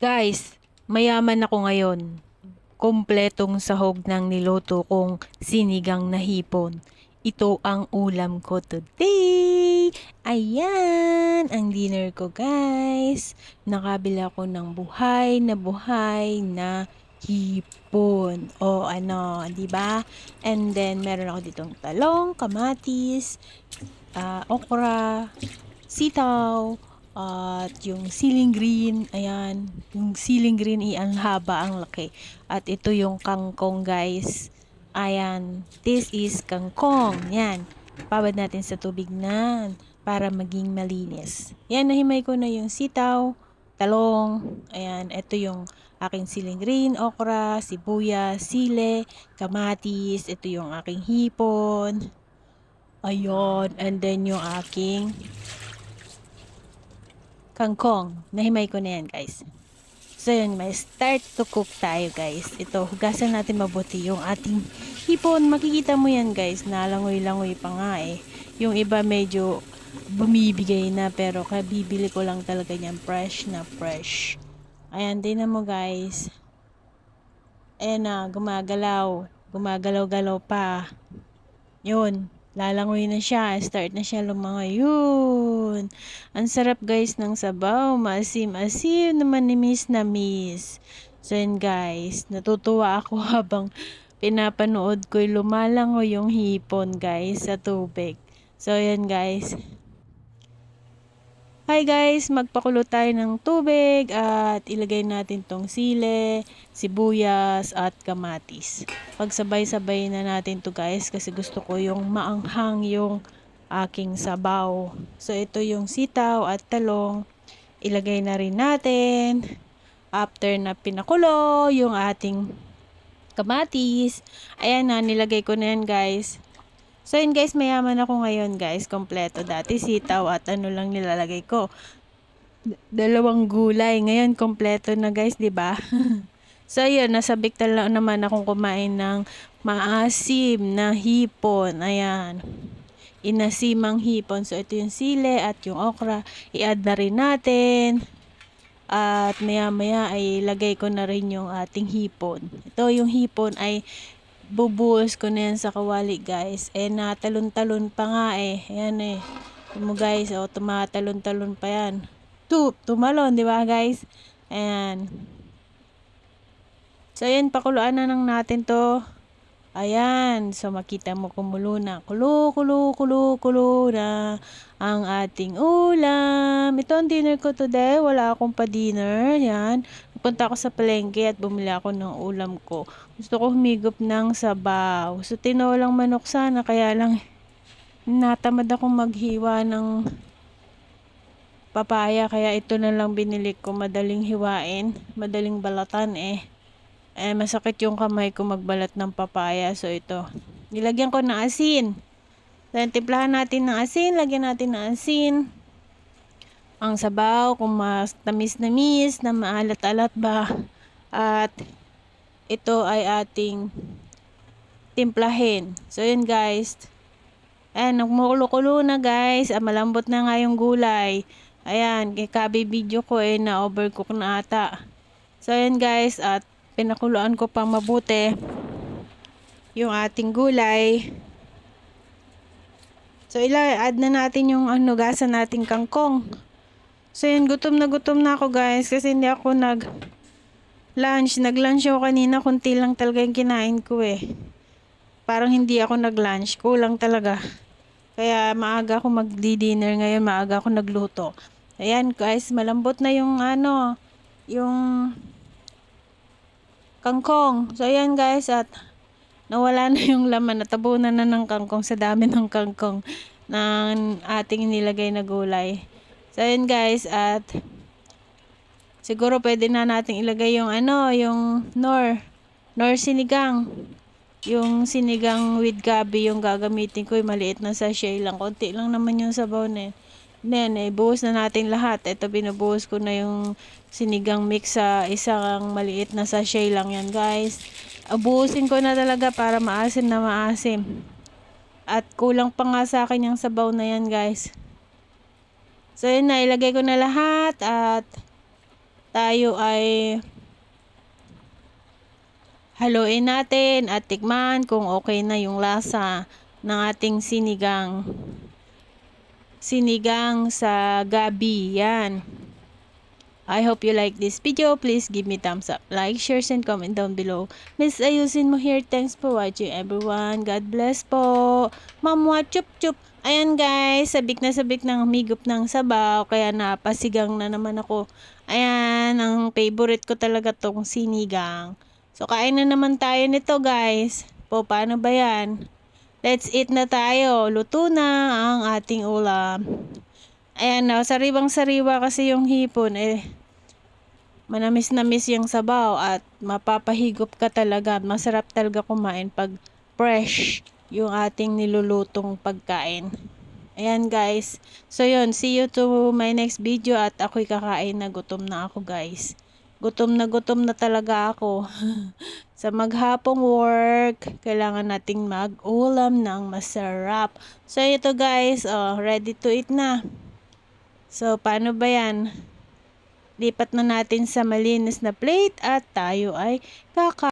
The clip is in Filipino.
Guys, mayaman ako ngayon. Kompletong sahog ng niluto kong sinigang na hipon. Ito ang ulam ko today. Ayan, ang dinner ko guys. Nakabila ko ng buhay na buhay na hipon. O ano, di ba? And then meron ako ditong talong, kamatis, ah, okra, sitaw, at yung ceiling green, ayan, yung ceiling green ay ang haba, ang laki. At ito yung kangkong guys. Ayan, this is kangkong. Yan, babad natin sa tubig na para maging malinis. Yan, nahimay ko na yung sitaw, talong, ayan, ito yung aking ceiling green, okra, sibuyas, sile, kamatis, ito yung aking hipon, ayun, and then yung aking kangkong. Nahimay ko na yan, guys. So, yun, may start to cook tayo, guys. Ito, hugasan natin mabuti yung ating hipon. Makikita mo yan, guys. Nalangoy-langoy pa nga eh. Yung iba medyo bumibigay na, pero kabibili ko lang talaga niyan fresh na fresh. Ayan, din mo, guys. Ayan na, gumagalaw. Gumagalaw-galaw pa. Yun lalangoy na siya, start na siya lumangoy. Yun. Ang sarap guys ng sabaw, maasim-asim naman ni Miss na Miss. So yun guys, natutuwa ako habang pinapanood ko lumalangoy yung hipon guys sa tubig. So yun guys, Hi guys, magpakulo tayo ng tubig at ilagay natin tong sile, sibuyas at kamatis. Pagsabay-sabay na natin to guys kasi gusto ko yung maanghang yung aking sabaw. So ito yung sitaw at talong. Ilagay na rin natin. After na pinakulo yung ating kamatis. Ayan na, nilagay ko na yan guys. So yun guys, mayaman ako ngayon guys, kompleto. Dati sitaw at ano lang nilalagay ko. Dalawang gulay. Ngayon kompleto na guys, 'di ba? so yun, nasa Bictal lang naman akong kumain ng maasim na hipon. Ayan. Inasimang hipon. So ito yung sile at yung okra. I-add na rin natin. At maya maya ay lagay ko na rin yung ating hipon. Ito yung hipon ay bubuhos ko na yan sa kawali guys. Eh natalon-talon pa nga eh. Ayan eh. Mo guys, oh, tumatalon-talon pa yan. Tu, tumalon, di ba guys? Ayan. So ayan, pakuluan na lang natin to. Ayan, so makita mo kumulo na. Kulo, kulo, kulo, kulo na ang ating ulam. Ito ang dinner ko today. Wala akong pa-dinner. Yan. Punta ako sa palengke at bumili ako ng ulam ko. Gusto ko humigop ng sabaw. So, tinolang manok sana. Kaya lang, natamad akong maghiwa ng papaya. Kaya ito na lang binili ko. Madaling hiwain. Madaling balatan eh eh masakit yung kamay ko magbalat ng papaya. So ito, nilagyan ko ng asin. Then timplahan natin ng asin, lagyan natin ng asin. Ang sabaw, kung mas tamis na maalat-alat ba. At ito ay ating timplahin. So yun guys. Ayan, nagmukulo-kulo na guys. Ah, malambot na nga yung gulay. Ayan, kabi video ko eh na overcook na ata. So ayan guys, at pinakuluan ko pang mabuti yung ating gulay. So, ila-add na natin yung ano, gasa nating kangkong. So, yun, gutom na gutom na ako guys kasi hindi ako nag lunch. Nag-lunch ako kanina, kunti lang talaga yung kinain ko eh. Parang hindi ako nag-lunch, kulang talaga. Kaya maaga ako magdi-dinner ngayon, maaga ako nagluto. Ayan guys, malambot na yung ano, yung kangkong. So, ayan guys, at nawala na yung laman. Natabunan na ng kangkong sa dami ng kangkong ng ating nilagay na gulay. So, ayan guys, at siguro pwede na nating ilagay yung ano, yung nor, nor sinigang. Yung sinigang with gabi yung gagamitin ko, yung maliit na sachet lang. Konti lang naman yung sabaw na yun. Then, eh, buhos na natin lahat. Ito, binubuhos ko na yung sinigang mix sa isang maliit na sachet lang yan, guys. Abuhusin ko na talaga para maasim na maasim. At kulang pa nga sa akin yung sabaw na yan, guys. So, yun na. Ko na lahat at tayo ay haluin natin at tikman kung okay na yung lasa ng ating sinigang sinigang sa gabi. Yan. I hope you like this video. Please give me thumbs up, like, share, and comment down below. Miss Ayusin mo here. Thanks for watching everyone. God bless po. Mamwa chup chup. Ayan guys, sabik na sabik ng migup ng sabaw. Kaya napasigang na naman ako. Ayan, ang favorite ko talaga tong sinigang. So kain na naman tayo nito guys. Po, paano ba yan? Let's eat na tayo. Luto na ang ating ulam. Ayan na, sariwang sariwa kasi yung hipon eh. Manamis-namis yung sabaw at mapapahigop ka talaga. Masarap talaga kumain pag fresh yung ating nilulutong pagkain. Ayan guys. So yun, see you to my next video at ako'y kakain na gutom na ako guys. Gutom na gutom na talaga ako. Sa maghapong work, kailangan nating mag-ulam ng masarap. So ito guys, oh, ready to eat na. So paano ba yan? Lipat na natin sa malinis na plate at tayo ay kaka